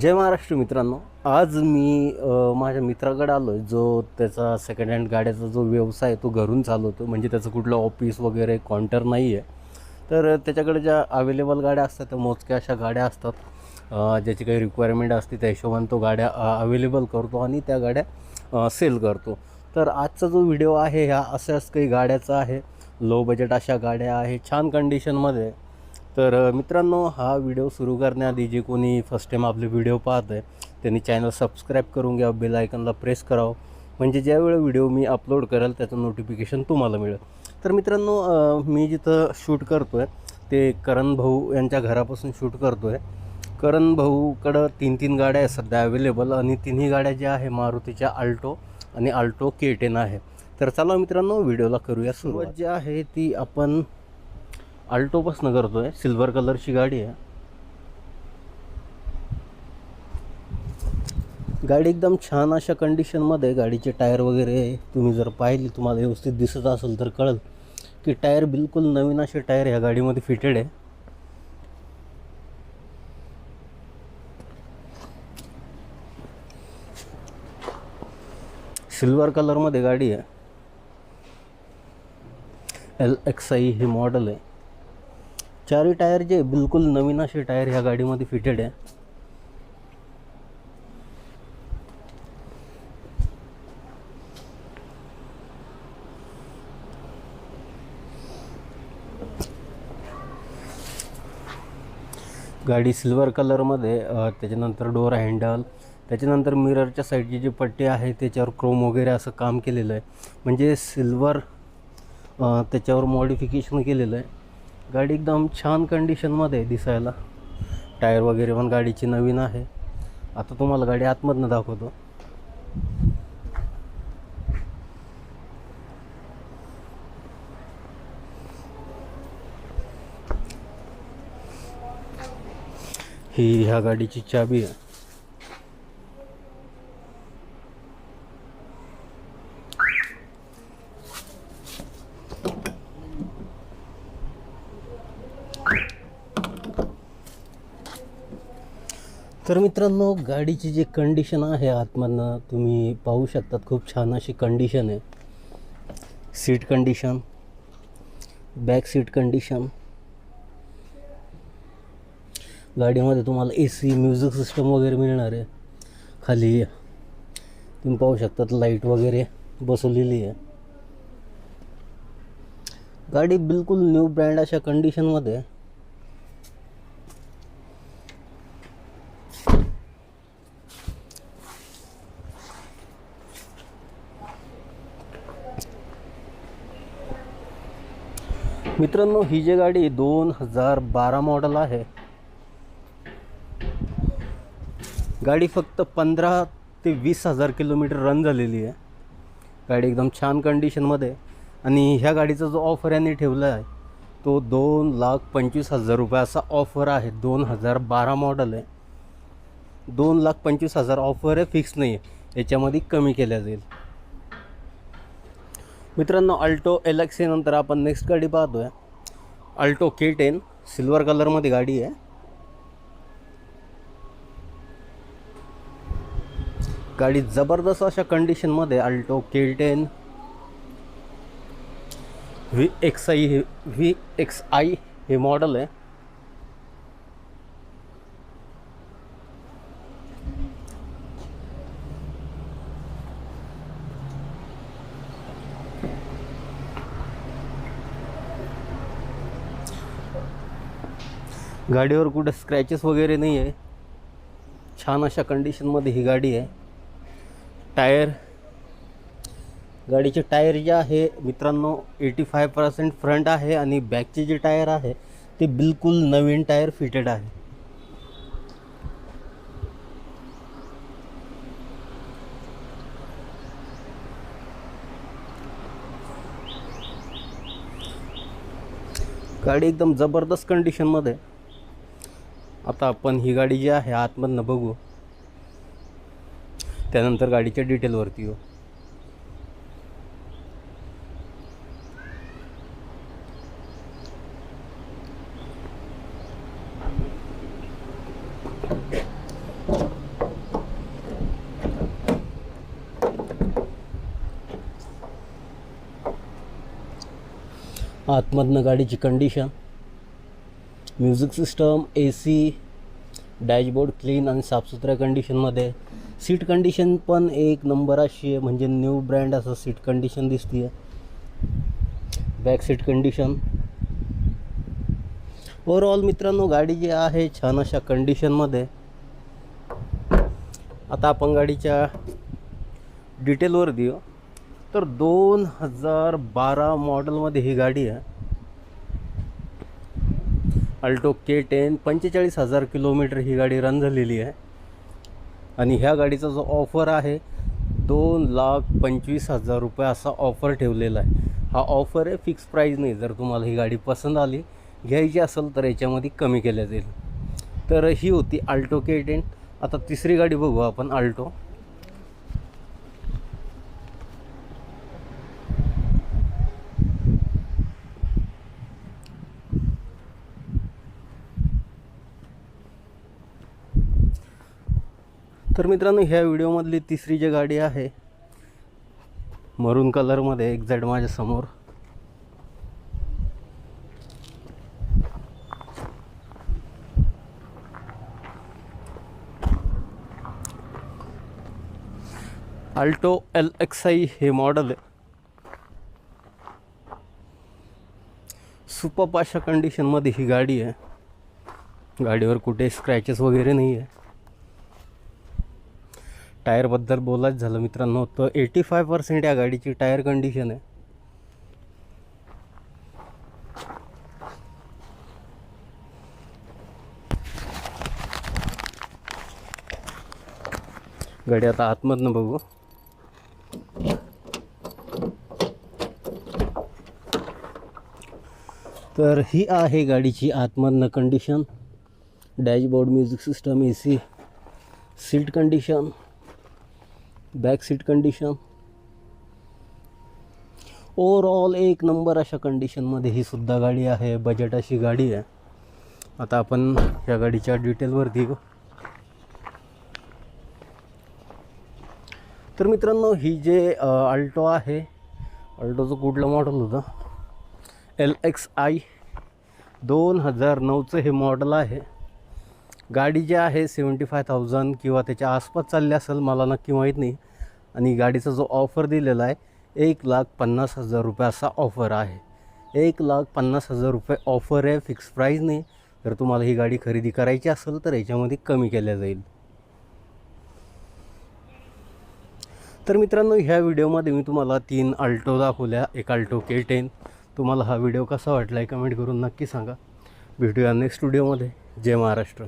जय महाराष्ट्र मित्रांनो. आज मी माझ्या मित्राकडे आलो आहे जो त्याचा सेकंड हँड गाड्याचा जो व्यवसाय आहे तो घरून चालवतो. म्हणजे त्याचं कुठलं ऑफिस वगैरे काउंटर नाही आहे तर त्याच्याकडे ज्या अवेलेबल गाड्या असतात त्या मोजक्या अशा गाड्या असतात. ज्याची काही रिक्वायरमेंट असते त्या हिशोबाने तो गाड्या अवेलेबल करतो आणि त्या गाड्या सेल करतो. तर आजचा जो व्हिडिओ आहे ह्या अशाच काही गाड्याचा आहे. लो बजेट अशा गाड्या आहे. छान कंडिशनमध्ये तर मित्रांनो हा व्हिडिओ सुरू करण्याआधी जे कोणी फर्स्ट टाईम आपले व्हिडिओ पाहत आहे त्यांनी चॅनल सबस्क्राईब करून घ्या बेल आयकनला प्रेस करावं. म्हणजे ज्यावेळी व्हिडिओ मी अपलोड करेल त्याचं नोटिफिकेशन तुम्हाला मिळेल. तर मित्रांनो मी जिथं शूट करतो आहे ते करण भाऊ यांच्या घरापासून शूट करतो आहे करण भाऊकडं तीन तीन गाड्या आहेत सध्या अवेलेबल आणि तिन्ही गाड्या ज्या आहे मारुतीच्या आल्टो आणि आल्टो के टेन आहे. तर चला मित्रांनो व्हिडिओला करूया सुरुवात जी आहे ती आपण अल्टोपासनं करतो आहे सिल्वर कलरची गाडी आहे. गाडी एकदम छान अशा कंडिशनमध्ये गाडीचे टायर वगैरे तुम्ही जर पाहिली तुम्हाला व्यवस्थित दिसत असेल तर कळेल की टायर बिलकुल नवीन असे टायर ह्या गाडीमध्ये फिटेड आहे. सिल्वर कलरमध्ये गाडी आहे. एल एक्स आई हे मॉडेल आहे. चारही टायर जे बिलकुल नवीन असे टायर ह्या गाडीमध्ये फिटेड आहे. गाडी सिल्वर कलरमध्ये त्याच्यानंतर डोर हँडल त्याच्यानंतर मिररच्या साईडची जी पट्टी आहे त्याच्यावर क्रोम वगैरे असं काम केलेलं आहे. म्हणजे सिल्वर त्याच्यावर मॉडिफिकेशन केलेलं आहे. गाडी एकदम छान कंडिशनमध्ये आहे दिसायला. टायर वगैरे पण गाडीची नवीन आहे. आता तुम्हाला गाडी आतमधनं दाखवतो. ही ह्या गाडीची चाबी आहे. तर मित्रांनो गाडीची जी कंडिशन आहे आतमधनं तुम्ही पाहू शकतात खूप छान अशी कंडिशन आहे. Seat condition back seat condition गाडीमध्ये तुम्हाला ए सी म्युझिक सिस्टम वगैरे मिळणार आहे. खाली तुम्ही पाहू शकतात लाइट वगैरे बसवलेली आहे. गाडी बिलकुल न्यू ब्रँड अशा कंडिशनमध्ये मित्रांनो ही जी गाडी दोन हजार बारा मॉडल आहे. गाडी फक्त पंधरा ते वीस हजार किलोमीटर रन झालेली आहे. गाडी एकदम छान कंडिशनमध्ये आणि ह्या गाडीचा जो ऑफर यांनी ठेवला आहे तो दोन लाख पंचवीस हजार रुपये असा ऑफर आहे. दोन हजार बारा मॉडल आहे. दोन लाख पंचवीस हजार ऑफर आहे फिक्स नाही आहे याच्यामध्ये कमी केल्या जाईल. मित्रांनो अल्टो एल नंतर आपण नेक्स्ट गाडी पाहतो आहे अल्टो के टेन सिल्वर कलरमध्ये गाडी आहे. गाडी जबरदस्त अशा कंडिशनमध्ये Alto K ten V X I हे व्ही एक्स आय हे मॉडल आहे. गाडीवर कुठं स्क्रॅचेस वगैरे नाही आहे छान अशा कंडिशनमध्ये ही गाडी आहे. टायर गाडीचे टायर जे आहे मित्रांनो एटी फाय पर्सेंट फ्रंट आहे आणि बॅकचे जे टायर आहे ते बिलकुल नवीन टायर फिटेड आहे. गाडी एकदम जबरदस्त कंडिशनमध्ये आहे. आता आपण ही गाडी जी आहे आतमधनं बघू. त्यानंतर गाडीच्या डिटेलवरती येऊ. आतमधनं गाडीची condition music system A C dashboard clean आणि साफसुथऱ्या कंडिशनमध्ये. सीट कंडिशन पण एक नंबर अशी आहे म्हणजे न्यू ब्रँड असं सीट कंडिशन दिसते आहे बॅक सीट कंडिशन. ओवरऑल मित्रांनो गाडी जी आहे छान अशा कंडिशनमध्ये. आता आपण गाडीच्या डिटेलवर देऊ. तर दोन हजार बारा मॉडेलमध्ये ही गाडी आहे. अल्टो के टेन पंचेचाळीस हजार किलोमीटर ही गाडी रन झालेली आहे. आणि ह्या गाडीचा जो ऑफर आहे दोन लाख पंचवीस हजार रुपये असा ऑफर ठेवलेला आहे. हा ऑफर आहे फिक्स प्राईज नाही. जर तुम्हाला ही गाडी पसंत आली घ्यायची असेल तर याच्यामध्ये कमी केल्या जाईल. तर ही होती अल्टो के टेन. आता तिसरी गाडी बघू आपण अल्टो. तर मित्रांनो ह्या व्हिडिओमधली तिसरी जी गाडी आहे मरून कलरमध्ये एक्झॅक्ट माझ्यासमोर. अल्टो एल एक्स आय हे मॉडल सुपर अशा कंडिशनमध्ये ही गाडी आहे. गाडीवर कुठे स्क्रॅचेस वगैरे नाही आहे टायरबद्दल बोलायचं झालं मित्रांनो तर एटी फाय पर्सेंट या गाडीची टायर कंडिशन आहे. गाडी आता आतमधनं बघू. तर ही आहे गाडीची आतमधनं condition dashboard music system A C seat condition back seat condition overall एक नंबर अशा कंडिशनमध्ये ही सुद्धा गाडी आहे बजेट अशी गाडी आहे. आता आपण या गाडीच्या डिटेलवर देऊ तर मित्रांनो ही जे अल्टो आहे अल्टोचं कुठलं मॉडेल होतं? एल एक्स आय दोन हजार नऊचं हे मॉडेल आहे. गाडी जी आहे सेवन्टी फाय थाउजंड किंवा त्याच्या आसपास चालली असेल मला नक्की माहीत नाही. आणि गाडीचा जो ऑफर दिलेला आहे एक लाख पन्नास हजार रुपये असा ऑफर आहे. एक लाख पन्नास हजार रुपये ऑफर आहे फिक्स प्राईज नाही जर तुम्हाला ही गाडी खरेदी करायची असेल तर याच्यामध्ये कमी केल्या जाईल. तर मित्रांनो ह्या व्हिडिओमध्ये मी तुम्हाला तीन अल्टो दाखवल्या एक अल्टो के टेन तुम्हाला हा व्हिडिओ कसा वाटला आहे कमेंट करून नक्की सांगा. भेटूया नेक्स्ट व्हिडिओमध्ये जय महाराष्ट्र.